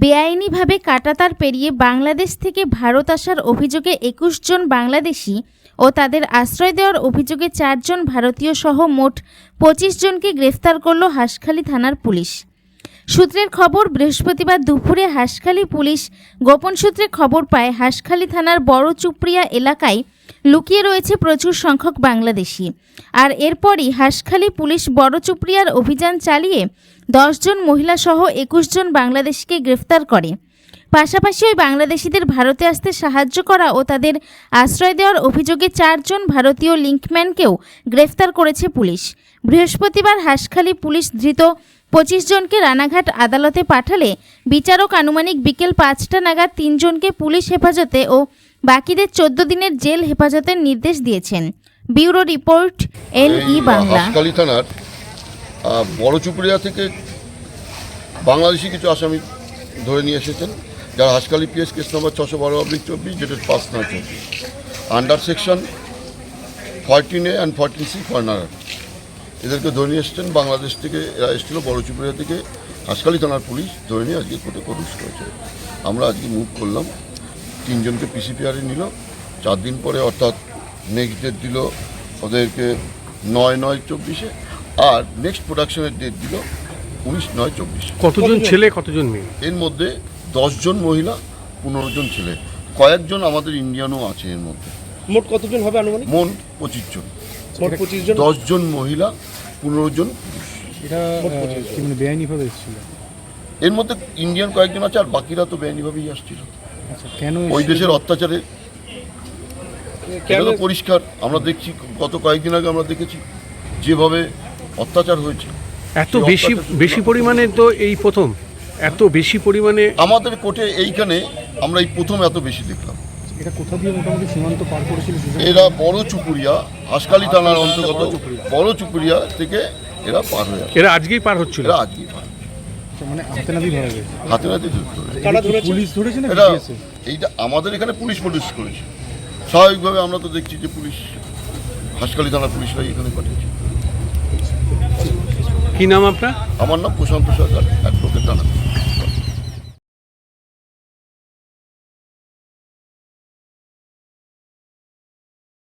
বেআইনিভাবে কাটাতার পেরিয়ে বাংলাদেশ থেকে ভারত আসার অভিযোগে একুশ জন বাংলাদেশি ও তাদের আশ্রয় দেওয়ার অভিযোগে চারজন ভারতীয় সহ মোট পঁচিশ জনকে গ্রেফতার করল হাসখালী থানার পুলিশ। সূত্রের খবর, বৃহস্পতিবার দুপুরে হাসখালী পুলিশ গোপন সূত্রে খবর পায়, হাসখালী থানার বড় চুপড়িয়া এলাকায় লুকিয়ে রয়েছে প্রচুর সংখ্যক বাংলাদেশি। আর এরপরই হাসখালী পুলিশ বড় চুপড়িয়ার অভিযান চালিয়ে দশজন মহিলা সহ একুশ জন বাংলাদেশিকে গ্রেফতার করে। পাশাপাশি ওই বাংলাদেশিদের ভারতে আসতে সাহায্য করা ও তাদের আশ্রয় দেওয়ার অভিযোগে চারজন ভারতীয় লিঙ্কম্যানকেও গ্রেফতার করেছে পুলিশ। বৃহস্পতিবার হাসখালী পুলিশ ধৃত পঁচিশ জনকে রানাঘাট আদালতে পাঠালে বিচারক আনুমানিক বিকেল পাঁচটা নাগাদ তিনজনকে পুলিশ হেফাজতে ও বাকিদের চোদ্দ দিনের জেল হেফাজতের নির্দেশ দিয়েছেন। Bureau report N E Bangla. Haskhali থানার আহ, বড় চুপুরিয়া থেকে বাংলাদেশি কিছু আসামি ধরে নিয়ে এসেছেন যারা হাসকালি পিএস কেস নম্বর ছশো বারো অব্লিক চব্বিশ যেটা পাঁচ নয় চব্বিশ। Under section fourteen A and fourteen C foreigner এদেরকে ধরে নিয়ে এসেছেন বাংলাদেশ থেকে এরা এসেছিল বড় চুপুরিয়া থেকে। হাসকালি থানার পুলিশ ধরে নিয়ে আজকে কোর্টে প্রডিউস করেছে। আমরা আজকে মুভ করলাম। তিনজনকে পিসিপিআরে নিল। চার দিন পরে অর্থাৎ নেক্সট ডেট দিল ওদেরকে নয় নয় চব্বিশে আর নেক্সট প্রোডাকশনের ডেট দিল উনিশ নয় চব্বিশে। কতজন ছেলে কতজন মেয়ে? এর মধ্যে দশজন মহিলা পনেরো জন ছেলে। কয়েকজন আমাদের ইন্ডিয়ানও আছে এর মধ্যে। মোট কতজন হবে আনুমানিক? মন পঁচিশ জন। মোট পঁচিশ জন? দশজন মহিলা পনেরো জন পুরুষ। এটা মানে বেআইনিভাবে এসেছিল। এর মধ্যে ইন্ডিয়ান কয়েকজন আছে আর বাকিরা তো বেআইনিভাবেই আসছিল। ওই দেশের অত্যাচারে এটা তো পরিষ্কার। আমরা দেখছি গত কয়েকদিন আগে আমরা দেখেছি যেভাবে অত্যাচার হয়েছে। এত বেশি বেশি পরিমাণে তো এই প্রথম। এত বেশি পরিমাণে আমাদের কোর্টে এইখানে আমরা এই প্রথম এত বেশি দেখলাম। এটা কোথা দিয়ে মোটামুটি সীমান্ত পার করেছিল এরা বড় চুপুরিয়া হাসকালি থানার অন্তর্গত বড় চুপুরিয়া। থেকে এরা পার হয়ে এরা আজকেই পার হচ্ছিল। এরা আজকে পার। আচ্ছা, মানে হাতে নাতি ধরা গেছে। হাতে নাতে? পুলিশ ধরেছে না? এইটা আমাদের এখানে পুলিশ প্রডিউস করেছে। স্বাভাবিকভাবে আমরা তো দেখছি যে পুলিশ হাসকালি থানার পুলিশরাই এখানে পাঠিয়েছে। কি নাম আপনার? আমার নাম প্রশান্ত সরকার অ্যাডভোকেট থানা